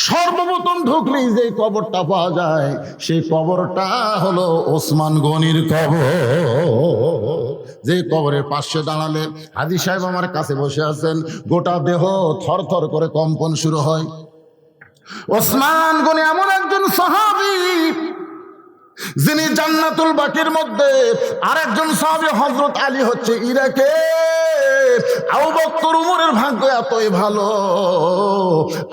সর্বপ্রথম ঢুকলেই যে কবরটা পাওয়া যায়, সেই কবরটা হলো ওসমান গনির কবর। যে কবরের পাশে দাঁড়ালে হাজি সাহেব আমার কাছে বসে আছেন, গোটা দেহ থর থর করে কম্পন শুরু হয়। ওসমান গনি এমন একজন সাহাবী যিনি জান্নাতুল বাকির মধ্যে আরেকজন সাহাবী হযরত আলী হচ্ছে ইরাকে। ভাগ্য এতই ভালো,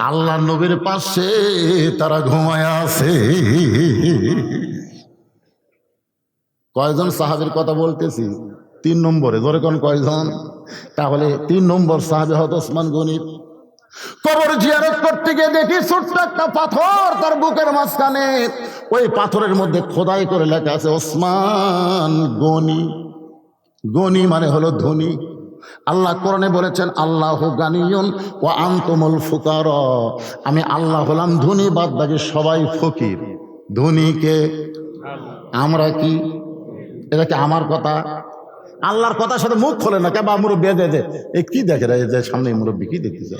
আল্লাহ নবীর পাশে তারা ঘুমায় আছে। কয়জন সাহাবীর কথা বলতেছি? তিন নম্বরে, ধরে কোন কয়জন? তাহলে তিন নম্বর সাহাবী হত ওসমান গনির কবর জিয়ারত করতে গিয়ে দেখি ছোট্ট একটা পাথর তার বুকের মাঝখানে। ওই পাথরের মধ্যে খোদাই করে লেখা আছে, ওসমান গনি। গনি মানে হলো ধনী। আল্লাহ কোরআনে বলেছেন, আল্লাহ গানিয়ন ও আন্তমল ফুকার। আমি আল্লাহ হলাম ধনী, বাদ বাকি সবাই ফকির। ধনীকে আমরা কি? এটা কি আমার কথা? আল্লাহর কথার সাথে মুখ খোলে না কেবা মুরব্বী দে এ কি দেখে রে যে, সামনে মুরব্বী কি দেখতেছে?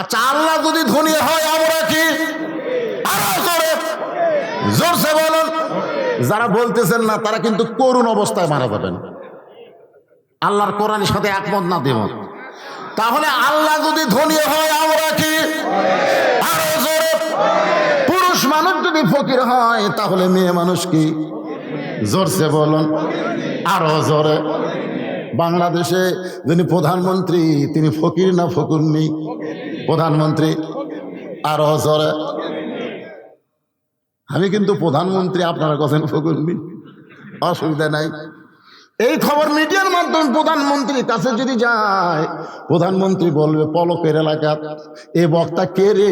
আচ্ছা আল্লাহ যদি ধনী হয়, আমরা কি? জোরসে বলুন। যারা বলতেছেন না, তারা কিন্তু করুণ অবস্থায় মারা যাবেন। আল্লাহর কোরআনের সাথে একমত না দেব তাহলে আল্লাহ যদি ধনী হয়, আমরা কি? পুরুষ মানুষ যদি ফকির হয়, তাহলে মেয়ে মানুষ কি? জোরসে বলুন। আরও জোরে। বাংলাদেশে যিনি প্রধানমন্ত্রী, তিনি ফকির না ফকুরনি প্রধানমন্ত্রী, আরও জোরে। আমি কিন্তু প্রধানমন্ত্রী, আপনারা কথা ফকুরনি অসুবিধা নাই। এই খবর মিডিয়ার মাধ্যমে প্রধানমন্ত্রীর কাছে যদি যায়, প্রধানমন্ত্রী বলবে, পলকের এলাকা, এ বক্তা কে রে?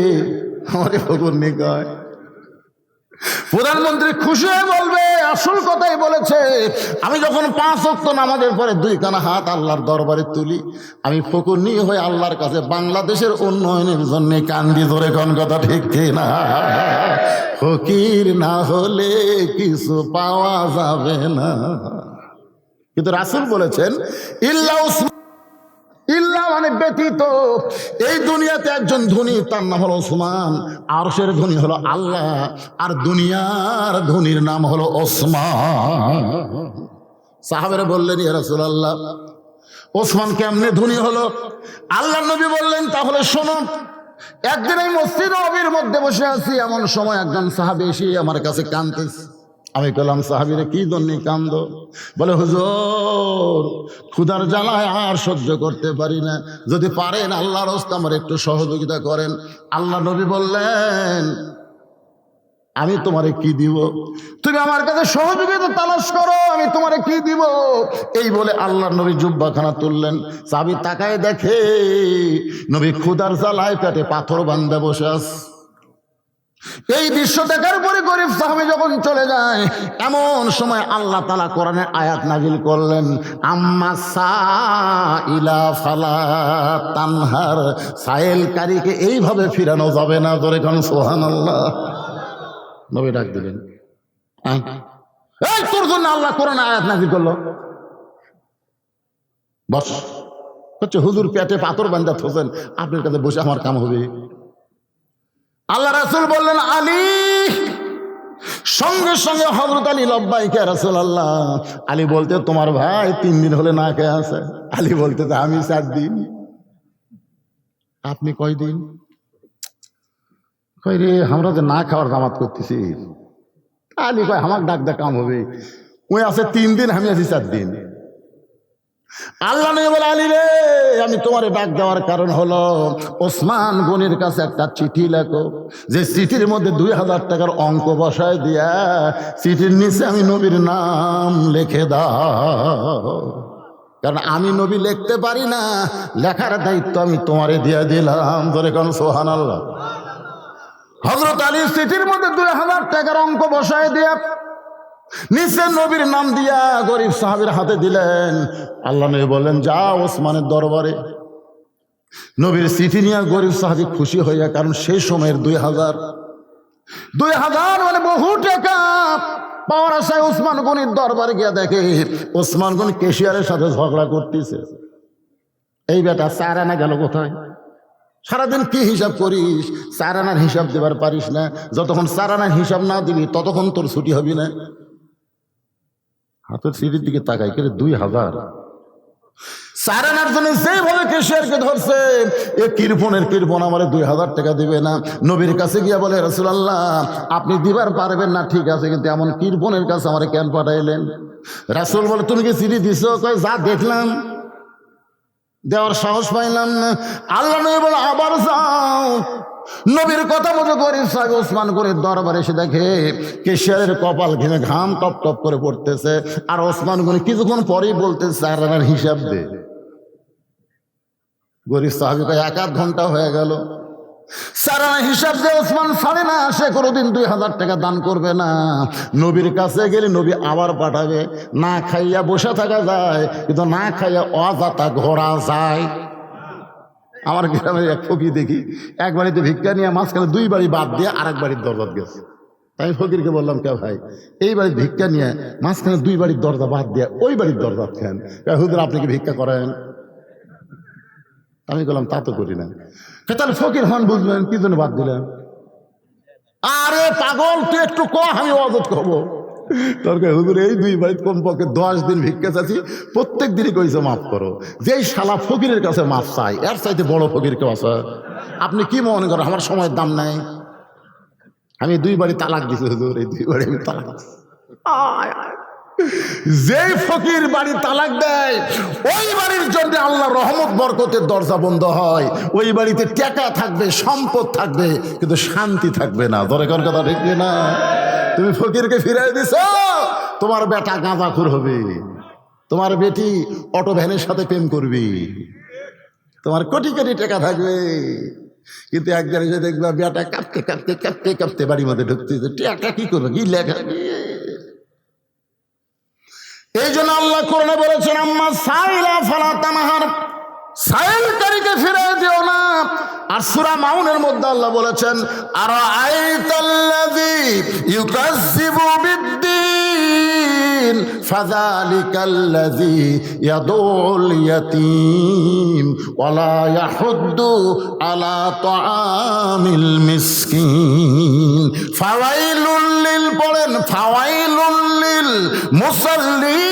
আমারে ফকুরনি কয়। প্রধানমন্ত্রী খুশি হয়ে বলবে, আসল কথাই বলেছে, আমি যখন পাঁচ অক্ত নামাজের পরে দুই কানা হাত আল্লাহর দরবারে তুলি, আমি ফকুর নিয়ে হয়ে আল্লাহর কাছে বাংলাদেশের উন্নয়নের জন্য কান্দি ধরে কোন কথা ঠিক না? ফকির না হলে কিছু পাওয়া যাবে না। কিন্তু রাসুল বলেছেন, ইল্লা উসমান ইল্লা মানে ব্যতীত এই দুনিয়াতে একজন ধনী, তার নাম হলো ওসমান। আরশের ধনী হলো আল্লাহ, আর দুনিয়ার ধনীর নাম হলো ওসমান। সাহাবেরা বললেন, ইয়া রাসূলুল্লাহ, ওসমান কেমনে ধনী হলো? আল্লাহ নবী বললেন, তাহলে শোনো, একদিন এই মসজিদ নবীর মধ্যে বসে আছি, এমন সময় একজন সাহাবী এসে আমার কাছে কাঁদতেছে। আমি বললাম, সাহাবিরে কি দন্নি কান্দ? বলে, হুজুর, ক্ষুধার জ্বালায় আর সহ্য করতে পারি না। যদি পারেন আল্লাহর হস্তে আমার একটু সহযোগিতা করেন। আল্লাহ নবী বললেন, আমি তোমারে কি দিব? তুমি আমার কাছে সহযোগিতা তালাশ করো, আমি তোমারে কি দিব? এই বলে আল্লাহ নবী জুব্বাখানা তুললেন। চাবি তাকায় দেখে নবী ক্ষুধার জ্বালায় পেটে পাথর বান্ধে বসে আস এই দৃশ্য দেখার পরে গরিব সাহাবি যখন চলে যায়, এমন সময় আল্লাহ তালা কোরআনের আয়াত নাজিল করলেন, আম্মা ইলা ফালা তানহার সায়েলকারীকে এইভাবে ফিরানো যাবে না ধরে কোন সোহান আল্লাহ নবী ডাক দিলেন এই তোর জন্য আল্লাহ কোরআন আয়াত নাজিল করল? বস, হচ্ছে হুজুর পেটে পাথর বান্ধা থোসেন আপনার কাছে বসে আমার কাম হবে। আল্লাহ রাসুল বললেন, আলী, সঙ্গে সঙ্গে হজরত আলী লব্বাই কে রাসুল আল্লাহ? আলী বলতে, তোমার ভাই তিন দিন হলে না কে আছে। আলী বলতে, তো আমি চার দিন। আপনি কয় দিন? কই রে, আমরা যে না খাওয়ার জামাত করতেছি। আলী কয় আমার ডাক ডাক কাম হবে। ওই আছে তিন দিন, আমি আছি চার দিন। আল্লাহ নবী বলে, আলী রে, আমি তোমার ডাক দেওয়ার কারণ হলো ওসমান গনির কাছে একটা চিঠি লেখো। যে চিঠির মধ্যে দুই হাজার টাকার অঙ্ক বসায় দিয়া চিঠির নিচে আমি নবীর নাম লিখে দাও। কারণ আমি নবী লিখতে পারি না, লেখার দায়িত্ব আমি তোমারে দিয়ে দিলাম। ধরে কোন সোহান আল্লাহ হজরত আলীর চিঠির মধ্যে দুই হাজার টাকার অঙ্ক বসায় দিয়া নিচে নবীর নাম দিয়া গরিব সাহাবের হাতে দিলেন। আল্লাহ নবী বললেন, যা ওসমানের দরবারে। নবীর চিঠি নিয়ে গরিব সাহাবি খুশি হইয়া, কারণ সেই সময়ের দুই হাজার। দুই হাজার মানে বহু টাকা। পাওয়ার আশায় ওসমান গনির দরবারে গিয়া দেখে, ওসমান গনি কেশিয়ারের সাথে ঝগড়া করতেছে। এই বেটা চার আনা গেল কোথায়? সারাদিন কি হিসাব করিস? চার আনার হিসাব দেবার পারিস না। যতক্ষণ চার আনার হিসাব না দিবি, ততক্ষণ তোর ছুটি হবি না। হাতের সিঁড়ির দিকে তাকাই কেটে দুই হাজার? চার আনার জন্য যেভাবে কেশিয়ারকে ধরছে, এ কৃপনের কৃপন আমার দুই হাজার টাকা দিবে না। নবীর কাছে গিয়া বলে, রসুলাল্লাহ, আপনি দিবার পারবেন না, ঠিক আছে, কিন্তু এমন কৃপনের কাছে আমার কেন পাঠাইলেন? রাসুল বলে, তুমি কি চিঠি দিছো? যা দেখলাম, দেওয়ার সাহস পাইলাম না। আল্লাহ নবী বলে, আবার যাও নবীর কথা মতো করে সাহেব ওসমান করে দরবারে এসে দেখে কেশিয়ারের কপাল ঘেমে ঘাম টপ টপ করে পড়তেছে। আর ওসমান গনি কিছুক্ষণ পরেই বলতেছে আমার হিসাব দে। গরিব সাহাবি এক আধ ঘণ্টা হয়ে গেল। সারা হিসাব যে ওসমান ছাড়ে না, সে কোনোদিন দুই হাজার টাকা দান করবে না। নবীর কাছে গেলে নবী আবার পাঠাবে, না খাইয়া বসে থাকা যায়, কিন্তু না খাইয়া অজাতা ঘোরা যায়। আমার গ্রামে এক ফকির দেখি, এক বাড়িতে ভিক্ষা নিয়ে মাঝখানে দুই বাড়ি বাদ দিয়ে আরেক বাড়ির দরজাত গেছে। তাই ফকিরকে বললাম, কে ভাই, এই বাড়ির ভিক্ষা নিয়ে মাঝখানে দুই বাড়ির দরজা বাদ দিয়ে ওই বাড়ির দরজা খেন হুদুর আপনি কি ভিক্ষা করেন? আমি বললাম, তা তো করি না। তাহলে ফকির হন, বুঝলেন, কি জন্য বাদ দিলেন? আরে পাগল, তুই একটু ক, আমি অজত করব। তোর হুজুর এই দুই বাড়ি কমপক্ষে দশ দিন ভিক্ষা চাচ্ছি প্রত্যেক দিনই কইছে মাফ করো। যেই শালা ফকিরের কাছে মাফ চাই এর চাইতে বড় ফকির কেউ আছে? আপনি কি মনে করেন আমার সময়ের দাম নাই? আমি দুই বাড়ি তালাক দিছি হুজুর এই দুই বাড়ি আমি তালাক আয়, আয়। যেই ফকির বাড়ি তালাক দেয়, ওই বাড়ির জন্য আল্লাহ রহমত, বরকতের দরজা বন্ধ হয়। ওই বাড়িতে টাকা থাকবে, সম্পদ থাকবে, কিন্তু শান্তি থাকবে না। ধরে কোন কথা ঠিক না তুমি ফকিরকে ফিরাই দিছ? তোমার বেটা গাঁজাখুর হবে। তোমার বেটি অটো ভ্যানের সাথে প্রেম করবি। তোমার কোটি কোটি টাকা থাকবে। কিন্তু একজন এসে দেখবে বেটা কাঁপতে কাঁপতে কাঁপতে কাঁপতে বাড়ির মধ্যে ঢুকতেছে। টাকা কি করবে? কি লেখা? এই জন্য আল্লাহ করলে বলেছেন, আম্মা সাইলা ফালা তানহার। সাইলকারীকে ফিরে দিও না। আর সুরা মাউনের মধ্যে আল্লাহ বলেছেন আর আইতাল্লাযী ইউকাজ্জিবু বিদ্দিন? الدين فذلك الذي يدعو اليتيم ولا يحد على طعام المسكين. فويل للبرن فويل للمصلين.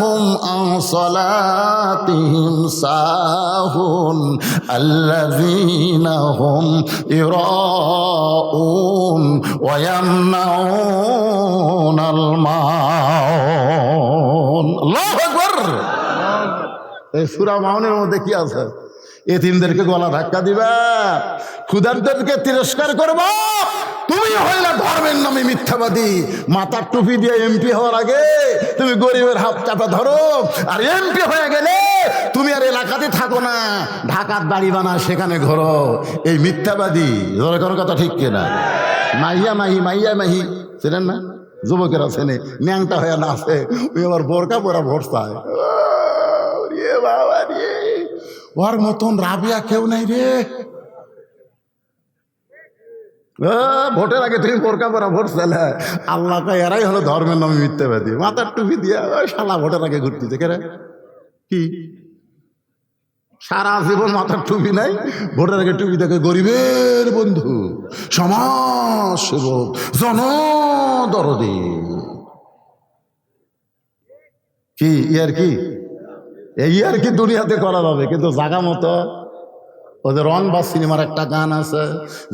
হুম আন সালাতিহিম সাহুন, আল্লাযীনা হুম ইরাউন ওয়া ইয়ামনাউনাল মাউন। আল্লাহু আকবার! এই সুরা মাউনের মধ্যে কি আছে? এতিমদেরকে গলা ধাক্কা দিবা, ক্ষুধার্তদেরকে তিরস্কার করবা। তুমি হইলা ধর্মের নামে মিথ্যাবাদী। মাথার টুপি দিয়ে এমপি হওয়ার আগে তুমি গরিবের হাত চাপা ধরো। আর এমপি হয়ে গেলে তুমি আর এলাকাতে থাকো না। ঢাকার বাড়ি বানা, সেখানে ঘোরো। এই মিথ্যাবাদী ধরে কোনো কথা ঠিক কিনা? মাইয়া মাহি মাইয়া মাহি। চেনেন না? যুবকেরা চেনে ন্যাংটা হয়ে না আছে। ওই আবার বোরকা পরা ভরসায় ওর মতন রাবিয়া কেউ নাই রে। ভোটের আগে তুমি বোরকা পরা ভোট চালে আল্লাহ কয়, এরাই হলো ধর্মের নামে মিথ্যাবাদী। মাথার টুপি দিয়া ওই শালা ভোটের আগে ঘুরতেছে রে। কি? সারা জীবন মাথার টুপি নাই, ভোটের আগে টুপি দেখে গরিবের বন্ধু, সমাজ সেবক, জনদরদি। কি, ইয়ার কি? এই আর কি দুনিয়াতে করা যাবে? কিন্তু জাগা মতো ওদের রং বা সিনেমার একটা গান আছে,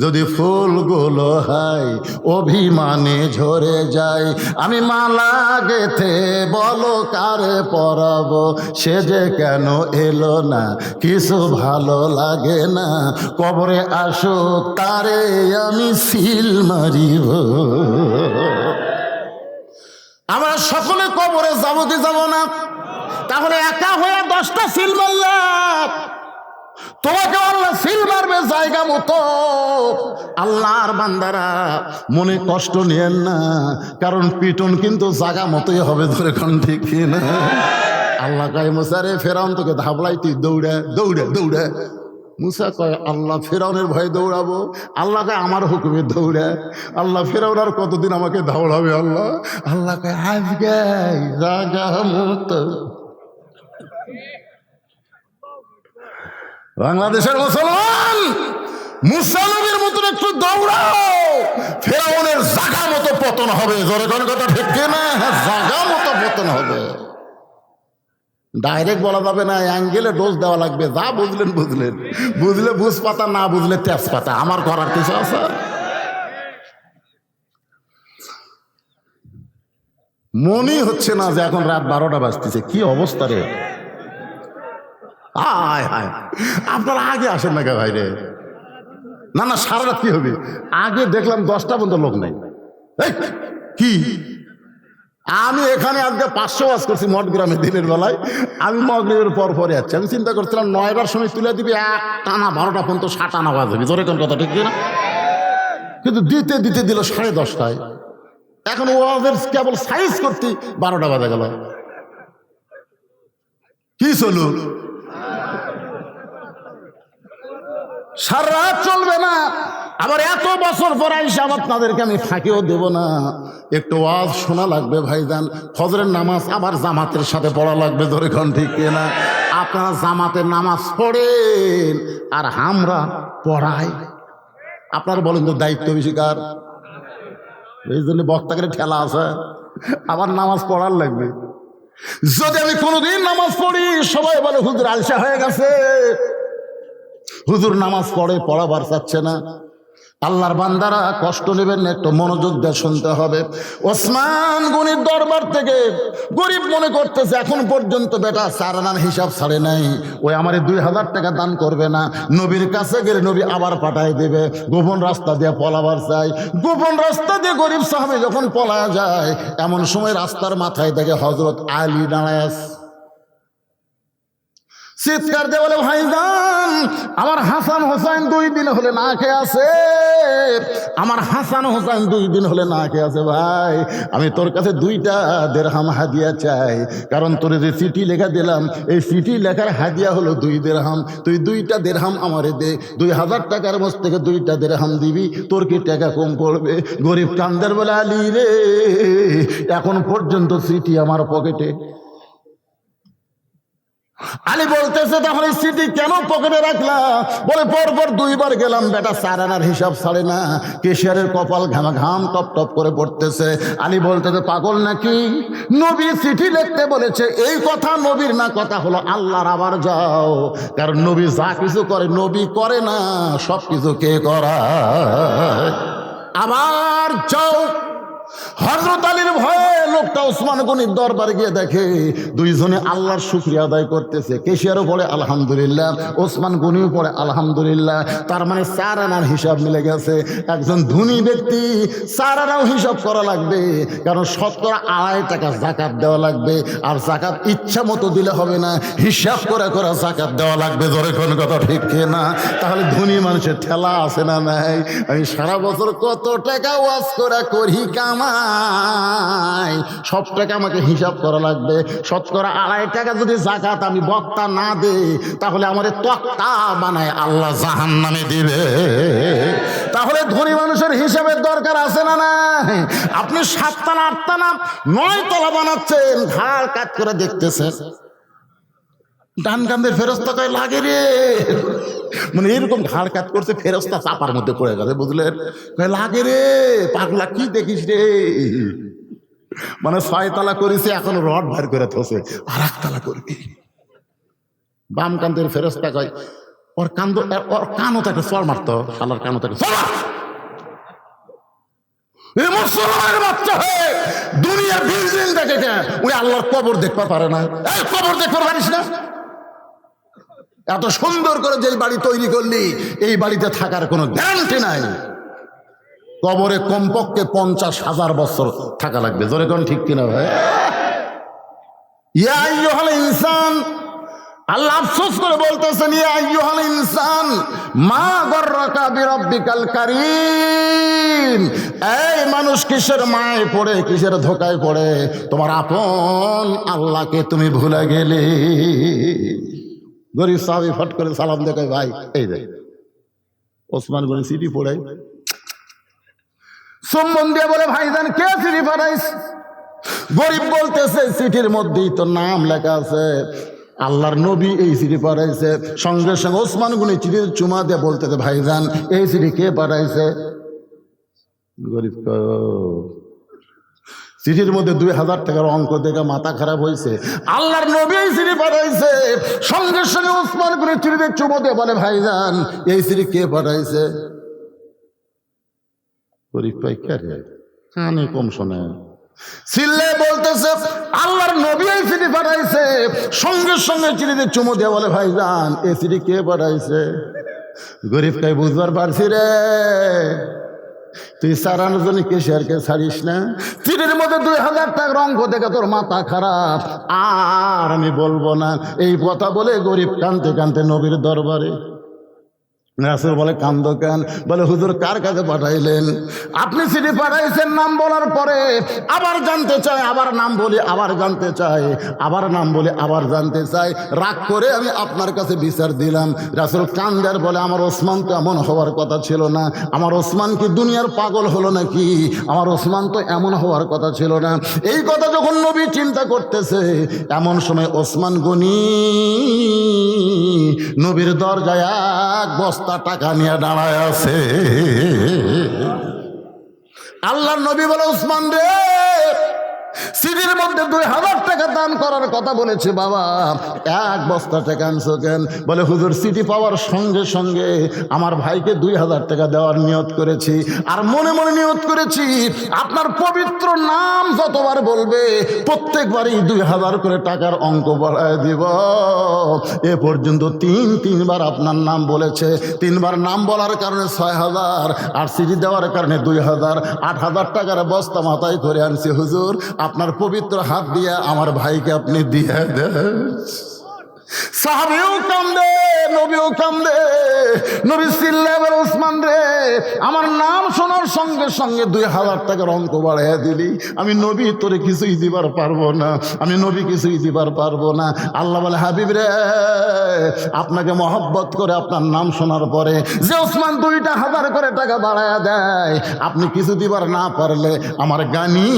যদি ফুলগুলো হয়, অভিমানে ঝরে যায়। আমি মালা গেথে বলো কারে পরাবো, সে যে কেন এলো না, কিছু ভালো লাগে না। কবরে আসুক তারে আমি সিল মারিব। আমরা সকলে কবরে যাব কি যাব না? তাহলে একা হয়ে দশটা সিল মারলাম। তোমাকে আল্লাহ সিল মারবে জায়গা মতো। আল্লাহর বান্দারা মনে কষ্ট নিয়েন না, কারণ পিটন কিন্তু জায়গা মতোই হবে ধরে কোন ঠিক না? আল্লাহ কয়, মুসা রে ফেরাউন, তোকে ধাবলাই তুই দৌড়ে দৌড়ে দৌড়ে। মুসা কয়, আল্লাহ ফেরাউনের ভয়ে দৌড়াবো। আল্লাহ কয়, আমার হুকুমে দৌড়ে। আল্লাহ ফেরাউন আর কতদিন আমাকে দৌড়াবে আল্লাহ? আল্লাহ কয়, আজকে জায়গা মতো বাংলাদেশের মুসলমান! মুসানবীর মতন একটু দৌড়াও! ফেরাউনের জাগা মতো পতন হবে। জোরে কোন কথা ঠিক না? জাগা মতো পতন হবে। ডাইরেক্ট বলা যাবে না, অ্যাঙ্গেলে ডোজ দেওয়া লাগবে। যা বুঝলেন বুঝলেন। বুঝলে বুঝ পাতা না বুঝলে তেজ পাতা আমার করার কিছু আছে? মনেই হচ্ছে না যে এখন রাত বারোটা বাজতেছে। কি অবস্থা রে? হায় হায় আপনারা আগে আসেন না কে ভাই রে না না, সারা রাত কি হবে? আগে দেখলাম দশটা পর্যন্ত লোক নাই। কি? আমি এখানে আজকে পাঁচশো ওয়াজ করছি মঠ গ্রামে দিনের বেলায়। আমি মগরীবের পর পরে যাচ্ছি আমি চিন্তা করছিলাম নয়টার সময় তুলে দিবি এক টানা বারোটা পর্যন্ত ষাট আনা বাজ হবে। তোর কোন কথা, ঠিক না কিন্তু দিতে দিতে দিল সাড়ে দশটায়। এখন ওয়াজের কেবল সাইজ করতে বারোটা বাজে গেল। কি চলু সারা চলবে না। আবার এত বছর পর আইসা আপনাদেরকে আমি ফাঁকিও দেব না। একটু ওয়াজ শোনা লাগবে ভাইজান। ফজরের নামাজ আবার জামাতের সাথে পড়া লাগবে ধরে কোন ঠিক না? আপনারা জামাতের নামাজ পড়েন আর আমরা পড়াই। আপনারা বলেন তো দায়িত্ব বেশি কার এই জন্য বক্তাকে ঠেলা আছে। আবার নামাজ পড়ার লাগবে। যদি আমি কোনোদিন নামাজ পড়ি, সবাই বলে, হুজুর আলসা হয়ে গেছে। হুজুর নামাজ পড়ে পড়াবার চাচ্ছে না। আল্লাহর বান্দারা কষ্ট নেবেন না, একটু মনোযোগ দিয়ে শুনতে হবে। ওসমান গনির দরবার থেকে গরিব মনে করতেছে এখন পর্যন্ত বেটা সারানার হিসাব ছাড়ে নাই। ওই আমার দুই হাজার টাকা দান করবে না। নবীর কাছে গেলে নবী আবার পাঠাই দেবে। গোপন রাস্তা দিয়ে পলাবার চাই। গোপন রাস্তা দিয়ে গরিব সাহাবে যখন পলা যায় এমন সময় রাস্তার মাথায় দেখে হজরত আলী দাঁড়ায় আছে। চিৎকার দিয়ে বলে, ভাইজান, আমার হাসান হোসেন দুই দিন হলে না খেয়ে আছে। আমার হাসান হোসেন দুই দিন হলে না খেয়ে আছে, ভাই। আমি তোর কাছে দুইটা দেড়হাম হাদিয়া চাই। কারণ তোর যে চিঠি লেখা দিলাম, এই চিঠি লেখার হাদিয়া হলো দুই দেড়হাম। তুই দুইটা দেড়হাম আমারে দে। দুই হাজার টাকার মধ্যে থেকে দুইটা দেড়হাম দিবি। তোর কি টাকা কম পড়বে? গরিব কান্দের বলে, আলি রে, এখন পর্যন্ত চিঠি আমার পকেটে আলী বলতেছে তাহলে সিটি কেন পকেটে রাখলাম বলে, পরপর দুইবার গেলাম, বেটা সারানার হিসাব ছাড়ে না। কেশিয়ারের কপাল ঘামা ঘাম টপ টপ করে পড়তেছে। আলী বলতেছে, পাগল নাকি? নবী চিঠি লিখতে বলেছে, এই কথা নবীর না, কথা হলো আল্লাহর, আবার যাও। কারণ নবী যা কিছু করে, নবী করে না সব কিছু কে করা আবার যাও। হজরত আলীর ভয়ে লোকটা ওসমান গনির দরবারে গিয়ে দেখে, দুইজনে আল্লাহর শুক্রিয়া আদায় করতেছে। কেশিয়ারও পড়ে আলহামদুলিল্লাহ, ওসমান গনিও পড়ে আলহামদুলিল্লাহ। তার মানে চার আনার হিসাব মিলে গেছে। একজন ধনী ব্যক্তি চার আনাও হিসাব করা লাগবে, কারণ শতকরা আড়াই টাকা জাকাত দেওয়া লাগবে, আর জাকাত ইচ্ছা মতো দিলে হবে না। হিসাব করে করে জাকাত দেওয়া লাগবে ধরে কোন কথা ঠিক না? তাহলে ধনী মানুষের ঠেলা আছে না নাই? আমি সারা বছর কত টাকা ওয়াজ করা করি কামাই সব টাকা আমাকে হিসাব করা লাগবে। শতকরা আড়াই টাকা যদি জাকাত আমি বক্তা না দে তাহলে আমার তক্তা বানায় আল্লাহ জাহান নামে দিবে। তাহলে ধনী মানুষের হিসাবের দরকার আছে না না আপনি সাততলা, আটতলা নয় তলা বানাচ্ছেন, ঘাড় কাজ করে দেখতেছেন। ডান কান্দের ফেরস্তা লাগে রে। মানে এরকম ঘাড় কাজ করছে, ফেরস্তা চাপার মধ্যে পড়ে গেছে, বুঝলেন? লাগে রে, পাগলা, কি দেখিস রে? মানে ছয় তালা করেছে, এখন রড ভার করে থসে আর একতলা করবি। বাম কান্দের ফেরস্তা কয়, ওর কান্দ, ওর কানও তাকে চড় মারতো, শালার কানও তাকে চড় মুসলমানের বাচ্চা হয়ে দুনিয়ার বিল্ডিং দেখে ওই আল্লাহর কবর দেখতে পারে না। কবর দেখতে পারিস না? এত সুন্দর করে যে বাড়ি তৈরি করলি, এই বাড়িতে থাকার কোনো গ্যারান্টি নাই। কবরে কমপক্ষে পঞ্চাশ হাজার বছর থাকা লাগবে। জোরে কোন ঠিক কিনা ভাই? ইয়া আইয়ুহাল ইনসান, আল্লাহ আফসোস করে বলতেছেন, ইয়া আইয়ুহাল ইনসান, মা গর্রাকা বিরাব্বিকাল কারীম। এই মানুষ কিসের মায় পড়ে, কিসের ধোকায় পড়ে? তোমার আপন আল্লাহকে তুমি ভুলে গেলে। গরিব সাহাবি ফট করে সালাম দেখায়, ভাই, এই দেখ। ওসমান গনি সিটি পড়ে সম্বন দিয়ে বলে ভাইজান কে সিটি পাঠাইস গরিব বলতেছে সিটির মধ্যেই তো নাম লেখা আছে। আল্লাহর নবী এই চিঠি পাঠাইছে সঙ্গে সঙ্গে ওসমান গুনি চিঠির চুমা দিয়ে বলতে ভাইজান এই চিঠি কে পাঠাইছে গরিব চিঠির মধ্যে দুই হাজার টাকার অঙ্ক দেখে মাথা খারাপ হয়েছে। আল্লাহর নবী চিঠি পাঠাইছে। সঙ্গে সঙ্গে ওসমান করে চিঠিতে চুমো দিয়ে বলে, ভাইজান, এই চিঠি কে পাঠাইছে? গরিব পাই কে কানে কম শোনে। সিল্লে বলতেছে, আল্লাহর নবী এই চিঠি পাঠাইছে। সঙ্গে সঙ্গে চিঠিতে চুমো দিয়ে বলে, ভাইজান, এই চিঠি কে পাঠাইছে? গরিব কাই বুঝবার পারছি রে। তুই সারানোর জন্য কেশিয়ারকে ছাড়িস না? তীরের মধ্যে দুই হাজার টাকা রঙ দেখে তোর মাথা খারাপ। আর আমি বলব না, এই কথা বলে গরিব কানতে কানতে নবীর দরবারে রাসুল বলে, কান্দ কেন? বলে, হুজুর কার কাছে পাঠাইলেন? আপনি চিঠি পাঠাইছেন নাম বলার পরে, আবার জানতে চাই আবার নাম বলি, আবার জানতে চাই আবার নাম বলি, আবার জানতে চাই রাগ করে আমি আপনার কাছে বিচার দিলাম। রাসুল কান্দার বলে, আমার ওসমান তো এমন হওয়ার কথা ছিল না। আমার ওসমান কি দুনিয়ার পাগল হলো নাকি? আমার ওসমান তো এমন হওয়ার কথা ছিল না। এই কথা যখন নবী চিন্তা করতেছে, এমন সময় ওসমান গনি নবীর দরজায় এক বস্তা টাকা নিয়ে দাঁড়ায় আছে। আল্লাহ নবী বলে উসমান রে সিটির মধ্যে দুই হাজার টাকা দান করার কথা বলেছে বাবা। এক বস্তা টাকা আনছো কেন? বলে, হুজুর সিটি পাওয়ার সঙ্গে সঙ্গে আমার ভাইকে দুই হাজার টাকা দেওয়ার নিয়ত করেছি। আর মনে মনে নিয়ত করেছি, আপনার পবিত্র নাম যতবার বলবে, প্রত্যেকবারই দুই হাজার করে টাকার অঙ্ক বাড়ায় দিব। এ পর্যন্ত তিন, তিনবার আপনার নাম বলেছে। তিনবার নাম বলার কারণে ছয় হাজার, আর সিটি দেওয়ার কারণে দুই হাজার। আট হাজার টাকার বস্তা মাথায় করে আনছি, হুজুর। আপনার পবিত্র হাত দিয়ে আমার ভাইকে আপনি দিয়ে দেন। সাহাবিও কান্দে, নবীও কান্দে। নবী সিল্লাবের ওসমান রে, আমার নাম শোনার সঙ্গে সঙ্গে দুই হাজার টাকার অঙ্ক বাড়াইয়া দিলি। আমি নবী, তোরে কিছুই দিবার পারব না। আমি নবী, কিছুই দিবার পারব না। আল্লাহ বলে, হাবিব রে, আপনাকে মহব্বত করে আপনার নাম শোনার পরে যে ওসমান দুইটা হাজার করে টাকা বাড়ায়া দেয়, আপনি কিছু দিবার না পারলে আমার গানি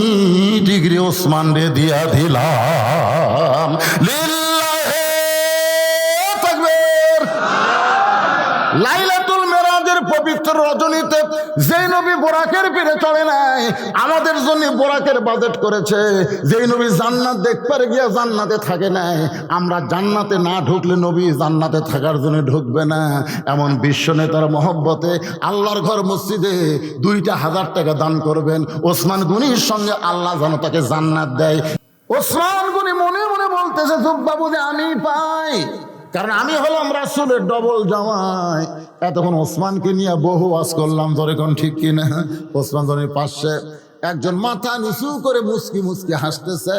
ডিগ্রি ওসমান রে দিয়া দিলাম। লিল্লাহে পবিত্র রজনীতে যেই নবী বোরাকের পিঠে চড়ে নাই, আমাদের জন্য বোরাকের বাজেট করেছে। যেই নবী জান্নাত দেখবার গিয়া জান্নাতে থাকে নাই, আমরা জান্নাতে না ঢুকলে নবী জান্নাতে থাকার জন্য ঢুকবে না। এমন বিশ্ব নেতার মহব্বতে আল্লাহর ঘর মসজিদে দুইটা হাজার টাকা দান করবেন। ওসমান গুনির সঙ্গে আল্লাহ যেন তাকে জান্নাত দেয়। ওসমান গুনি মনে মনে বলতেছে বাবু যে আমি পাই। কারণ আমি হলাম রাসুলের ডবল জামাই। এতক্ষণ ওসমানকে নিয়ে বহু ওয়াজ করলাম ধরে কোন ঠিক কিনা ওসমান জনের পাশে একজন মাথা নিচু করে মুসকি মুসকি হাসতেছে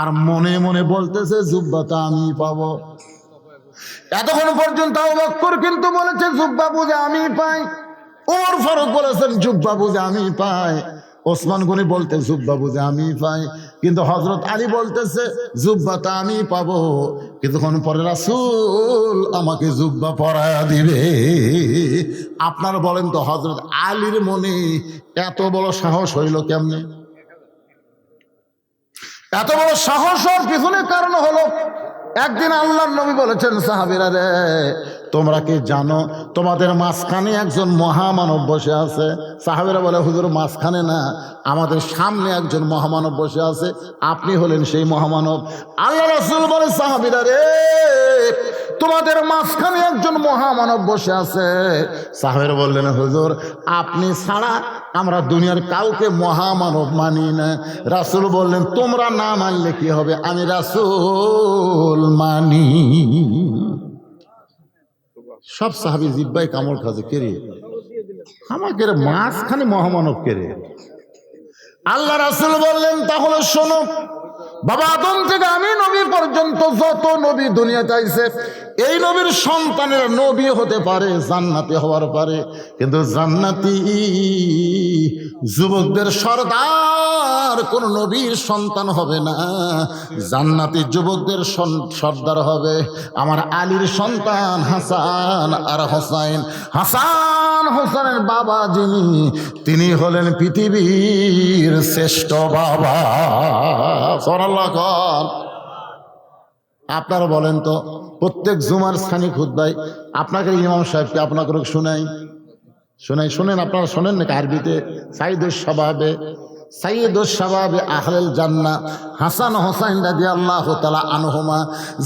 আর মনে মনে বলতেছে জুব্বাটা আমি পাবো। এতক্ষণ পর্যন্ত অবক্কর কিন্তু বলেছে, জুব্বা বুঝে আমি পাই। ওমর ফারুক বলেছেন, জুব্বা বুঝে আমি পাই। ওসমান গনি বলতে, জুব্বা বুঝে আমি পাই। কিন্তু হজরত আলী বলতেছে জুব্বাটা আমি পাবো। কিছুক্ষণ পরে রাসুল আমাকে জুব্বা পরায়া দিবে। আপনার বলেন তো হজরত আলীর মনে এত বড় সাহস হইল কেমনে? এত বড় সাহস হওয়ার পিছনে কারণ হলো, একদিন আল্লাহর নবী বলেছেন, সাহাবিরা রে তোমরা কি জানো? তোমাদের মাঝখানে একজন মহামানব বসে আছে। সাহাবিরা বলে, হুজুর, মাঝখানে না, আমাদের সামনে একজন মহামানব বসে আছে। আপনি হলেন সেই মহামানব। আল্লাহ রসুল বলে, সাহাবিরা রে, তোমাদের মাঝখানে একজন মহামানব বসে আছে। সাহের বললেন, হুজুর, আপনি ছাড়া আমরা দুনিয়ার কাউকে মহামানব মানি না। রাসুল বললেন, তোমরা না মানলে কি হবে? আমি রাসুল মানি। সব সাহাবি জিব্বাই কামড় খাজে কেরে আমাকে মাঝখানে মহামানব কেরে আল্লাহ রাসুল বললেন, তাহলে শোনো, বাবা আদম থেকে আমি নবী পর্যন্ত যত নবী দুনিয়াতে আইছে এই নবীর সন্তানের নবী হতে পারে, জান্নাতি হওয়ার পারে, কিন্তু জান্নাতি যুবকদের সর্দার কোন নবীর সন্তান হবে না। জান্নাতি যুবকদের সর্দার হবে আমার আলীর সন্তান হাসান আর হোসাইন। হাসান হোসেনের বাবা যিনি, তিনি হলেন পৃথিবীর শ্রেষ্ঠ বাবা। কর আপনারা বলেন তো প্রত্যেক জুমার স্থানীয় খুদ্ায় আপনাকে ইমাম সাহেবকে আপনাকে শোনাই শোনাই, শোনেন, আপনারা শোনেন নাকি আরবিতে? সাইদুস স্বভাবে সাইদুস স্বভাবে আহলেল জান্না হাসান হোসাইন রাজি আল্লাহ তালা আনহুমা,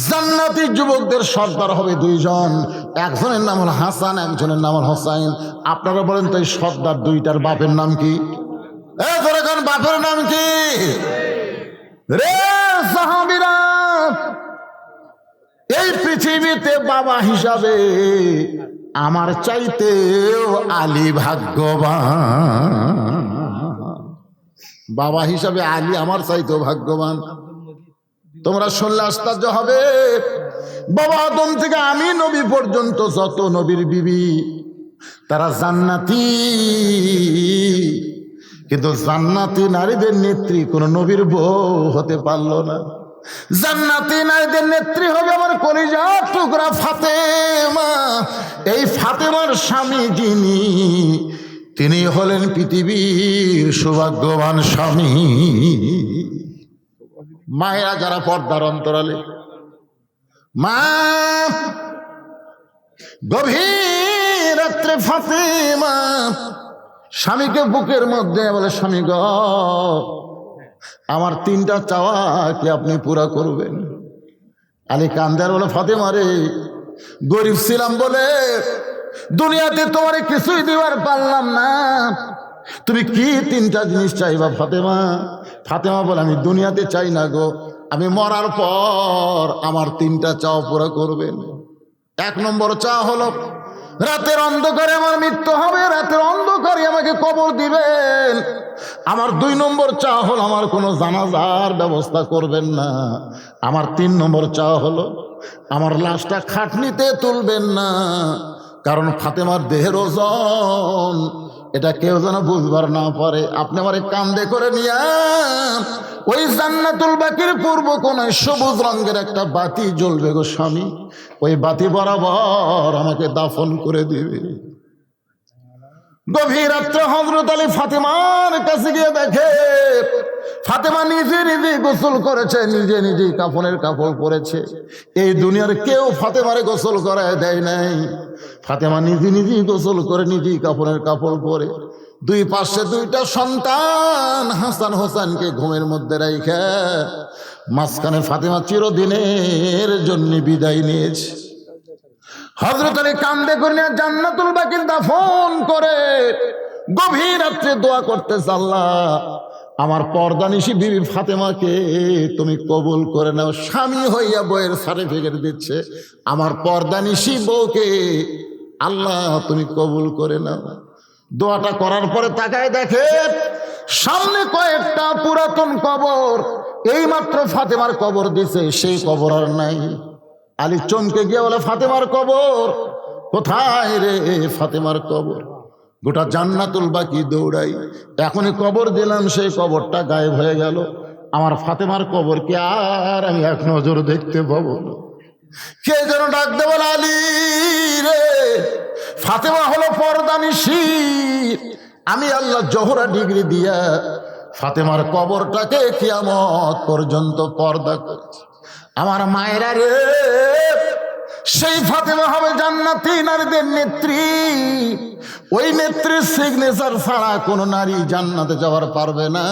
জান্নাতি যুবকদের সর্দার হবে দুইজন। একজনের নাম হল হাসান, একজনের নাম হল হোসাইন। আপনারা বলেন তো এই সর্দার দুইটার বাপের নাম কি? বাপের নাম কি? রে সাহাবিরা এই পৃথিবীতে বাবা হিসাবে আমার চাইতেও আলী ভাগ্যবান। বাবা হিসাবে আলী আমার চাইতেও ভাগ্যবান। তোমরা শুনলে আশ্চর্য হবে। বাবা আদম থেকে আমি নবী পর্যন্ত যত নবীর বিবি, তারা জান্নাতি। কিন্তু জান্নাতি নারীদের নেত্রী কোন নবীর বউ হতে পারল না। জান্নাতি নারীদের নেত্রী হবে আমার কলিজা টুকরা ফাতেমা। এই ফাতেমার স্বামী যিনি, তিনি হলেন পৃথিবীর সৌভাগ্যবান স্বামী। মায়েরা যারা পর্দার অন্তরালে, মা, গভীর রাত্রে ফাতেমা, স্বামীকে বুকের মধ্যে বলে, স্বামী গ আমার তিনটা চাওয়া কি আপনি পুরা করবেন? আলী কান্দার বলে, ফাতেমা রে, গরিব ছিলাম বলে দুনিয়াতে তোমার কিছুই দেওয়ার পারলাম না। তুমি কি তিনটা জিনিস চাইবা ফাতেমা? ফাতেমা বলে, আমি দুনিয়াতে চাই না গো, আমি মরার পর আমার তিনটা চাও পুরা করবেন। এক নম্বর চা হলো রাতের অন্ধকারে আমার মৃত্যু হবে, রাতের অন্ধকারে আমাকে কবর দিবেন। আমার দুই নম্বর চা হলো, আমার কোনো জানাজার ব্যবস্থা করবেন না। আমার তিন নম্বর চা হলো, আমার লাশটা খাটনিতে তুলবেন না, কারণ ফাতেমার দেহের ওজন এটা কেউ যেন বুঝবার না পারে। আপনি আমার কান্দে করে নিয়ে ওই জান্নাতুল বাকির পূর্ব কোন সবুজ রঙের একটা বাতি জ্বলবে গো স্বামী। ওই বাতি বরাবর আমাকে দাফন করে দিবে। গভীর রাত্রে হজরত আলী ফাতেমার কাছে গিয়ে দেখে, ফাতেমা নিজে নিজে গোসল করেছে, নিজে নিজে কাফনের কাপড় পরেছে। এই দুনিয়ার কেউ ফাতেমারে গোসল করায় দেয় নাই। ফাতেমা নিজে নিজেই গোসল করে নিজেই কাপড়ের কাপড় পরে, দুই পাশে দুইটা সন্তান হাসান হোসেনকে ঘুমের মধ্যে রাইখে, মাঝখানে ফাতেমা চিরদিনের জন্য বিদায় নিয়েছে। হজরত আলী কান্দে করে নিয়ে জান্নাতুল বাকির দাফন করে, গভীর রাত্রে দোয়া করতে আল্লাহ। আমার পর্দানিশি বিবি ফাতেমাকে তুমি কবুল করে নাও। স্বামী হইয়া বইয়ের সার্টিফিকেট দিচ্ছে। আমার পর্দানিশি বউকে আল্লাহ তুমি কবুল করে নাও। দোয়াটা করার পরে তাকায় দেখে, সামনে কয়েকটা পুরাতন কবর। এইমাত্র ফাতেমার কবর দিছে, সেই কবর আর নাই। আলী চমকে গিয়ে বলে, ফাতেমার কবর, কোথায় রে ফাতেমার কবর? গোটা জান্নাতুল বাকি দৌড়াই। এখনই কবর দিলাম, সেই কবরটা গায়েব হয়ে গেল। আমার ফাতেমার কবর কি আর আমি এক নজর দেখতে পাবো? কে যেন ডাক দেব আলী রে, ফাতেমা হলো পর্দানিশি আমি আল্লাহ জহরা ডিগ্রি দিয়া ফাতেমার কবরটাকে কিয়ামত পর্যন্ত পর্দা করেছি। আমার মায়েরা রে সেই ফাতেমা হবে জান্নাতি নারীদের নেত্রী। ওই নেত্রীর সিগনেচার ছাড়া কোনো নারী জান্নাতে যাওয়ার পারবে না।